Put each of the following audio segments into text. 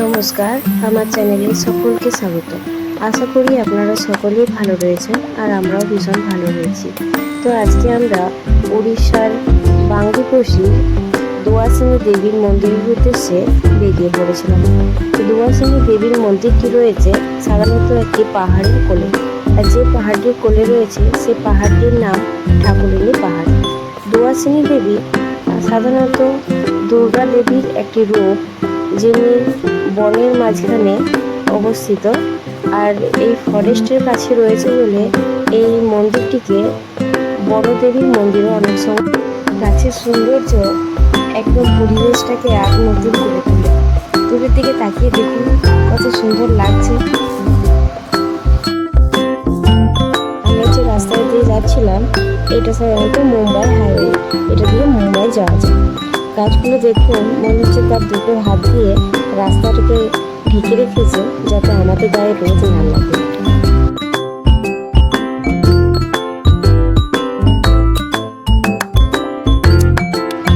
নমস্কার, আমার চ্যানেলে সকলকে স্বাগত। আশা করি আপনারা সকলেই ভালো রয়েছেন আর আমরাও ভীষণ ভালো রয়েছি। তো আজকে আমরা উড়িষ্যার বাংলাদেশি দোয়াশিনী দেবীর মন্দিরের উদ্দেশ্যে বেরিয়ে পড়েছিলাম। তো দোয়াশিনী দেবীর মন্দিরটি রয়েছে সাধারণত একটি পাহাড়ের কোলে। আর যে পাহাড়টির কোলে রয়েছে, সে পাহাড়টির নাম ঠাকুরিনী পাহাড়। দোয়াশিনী দেবী সাধারণত দুর্গা দেবীর একটি রূপ যিনি বনের মাঝখানে অবস্থিত আর এই ফরেস্টের কাছে রয়েছে বলে এই মন্দিরটিকে বড় দেবীর মন্দিরও অনেক সময় গাছের সৌন্দর্য একদম পরিবেশটাকে আর নতুন করে তোলে। দূরের দিকে তাকিয়ে দেখুন কত সুন্দর লাগছে। আমরা যে রাস্তায় দিয়ে যাচ্ছিলাম, এটা সাধারণত মুম্বাই হাইওয়ে। এটা দিয়ে মুম্বাই যাওয়া যায়। গাছগুলো দেখুন মনে হচ্ছে তার দুটো হাত দিয়ে রাস্তাটাকে ঢেকে রেখেছে যাতে আমাদের গায়ে রোদ না লাগে।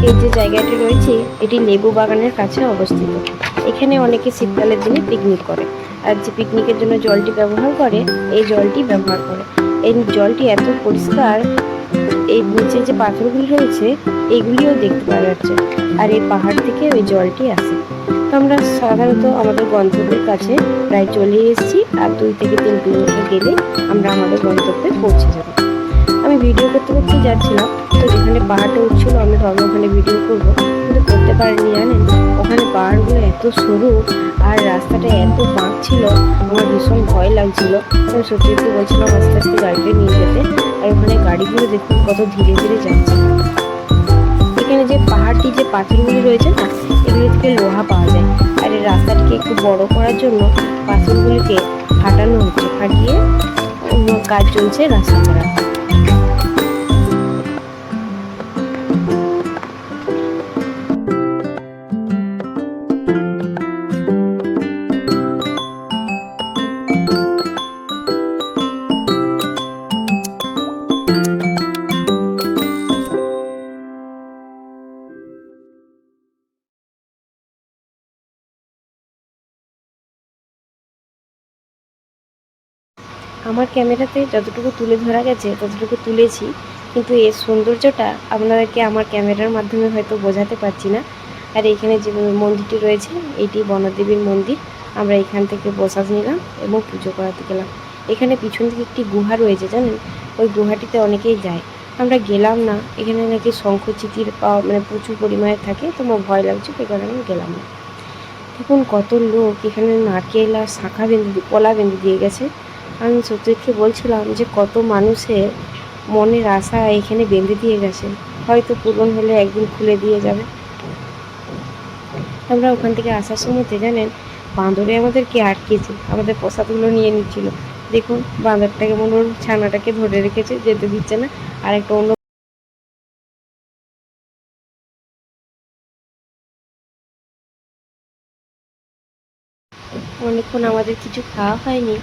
এই যে জায়গাটি রয়েছে, এটি লেবু বাগানের কাছে অবস্থিত। এখানে অনেকে শীতকালের দিনে পিকনিক করে। আর যে পিকনিকের জন্য জলটি ব্যবহার করে, এই জলটি ব্যবহার করে। এই জলটি এত পরিষ্কার, এই নিচে যে পাথরগুলি রয়েছে এগুলিও দেখতে পাওয়া যাচ্ছে। আর এই পাহাড় থেকে ওই জলটি আসে। তো আমরা সাধারণত আমাদের গন্তব্যের কাছে প্রায় চলে এসেছি আর দুই থেকে তিন কিলোমিটার গেলে আমরা আমাদের গন্তব্যে পৌঁছে যাব। আমি ভিডিও করতে করতে যাচ্ছিলাম, তো যেখানে পাহাড়টা উঠছিল আমি ভাবলাম ওখানে ভিডিও করব। কিন্তু করতে পারিনি, জানেন? ওখানে পাহাড়গুলো এত সরু আর রাস্তাটা এত বাঁক ছিল, আমার ভীষণ ভয় লাগছিল। আমি সত্যি একটু বলছিলাম, আস্তে আস্তে গাড়িটা নিয়ে যেতে। আর ওখানে গাড়িগুলো দেখুন কত ধীরে ধীরে যাচ্ছে। এখানে যে পাহাড়টি, যে পাথরগুলি রয়েছে না, এগুলো থেকে লোহা পাওয়া যায়। আর এই রাস্তাটিকে একটু বড় করার জন্য পাথরগুলিকে ফাটানো হচ্ছে, ফাটিয়ে কাজ চলছে রাস্তা করার। আমার ক্যামেরাতে যতটুকু তুলে ধরা গেছে, ততটুকু তুলেছি। কিন্তু এর সৌন্দর্যটা আপনাদেরকে আমার ক্যামেরার মাধ্যমে হয়তো বোঝাতে পারছি না। আর এইখানে যে মন্দিরটি রয়েছে, এটি বনদেবীর মন্দির। আমরা এখান থেকে প্রসাদ নিলাম এবং পুজো করাতে গেলাম। এখানে পিছন দিকে একটি গুহা রয়েছে, জানেন? ওই গুহাটিতে অনেকেই যায়। আমরা গেলাম না। এখানে নাকি শঙ্খ চিতির পাওয়া মানে প্রচুর পরিমাণে থাকে, তো আমার ভয় লাগছে, সেই কারণে আমি গেলাম না। দেখুন কত লোক। এখানে নারকেল আর শাঁখা বেঁধে কলা বেঁধে দিয়ে গেছে। আমি সত্যিকে বলছিলাম যে কত মানুষের মনের আশা এখানে বেঁধে দিয়ে গেছে। হয়তো পূরণ হলে একদিন খুলে দিয়ে যাবে। আমরা ওখান থেকে আসার সময়তে জানেন, বাঁদরে আমাদেরকে আটকেছে। আমাদের প্রসাদগুলো নিয়ে নিচ্ছিল। দেখুন বাঁদরটাকে মনে ওর ছানাটাকে ধরে রেখেছে, যেতে দিচ্ছে না। আর একটা অন্য অনেকক্ষণ আমাদের কিছু খাওয়া হয়নি।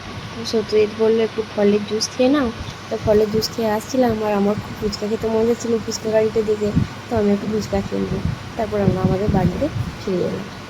সত্যজিৎ বলল একটু ফলের জুস খেয়ে নাও। তো ফলের জুস খেয়ে আসছিলাম, আর আমার খুব ফুচকা খেতে মজা ছিল ফুচকা গাড়িতে দেখে। তো আমি একটু ফুচকা নিলাম। তারপর আমরা আমাদের বাড়িতে ফিরে এলাম।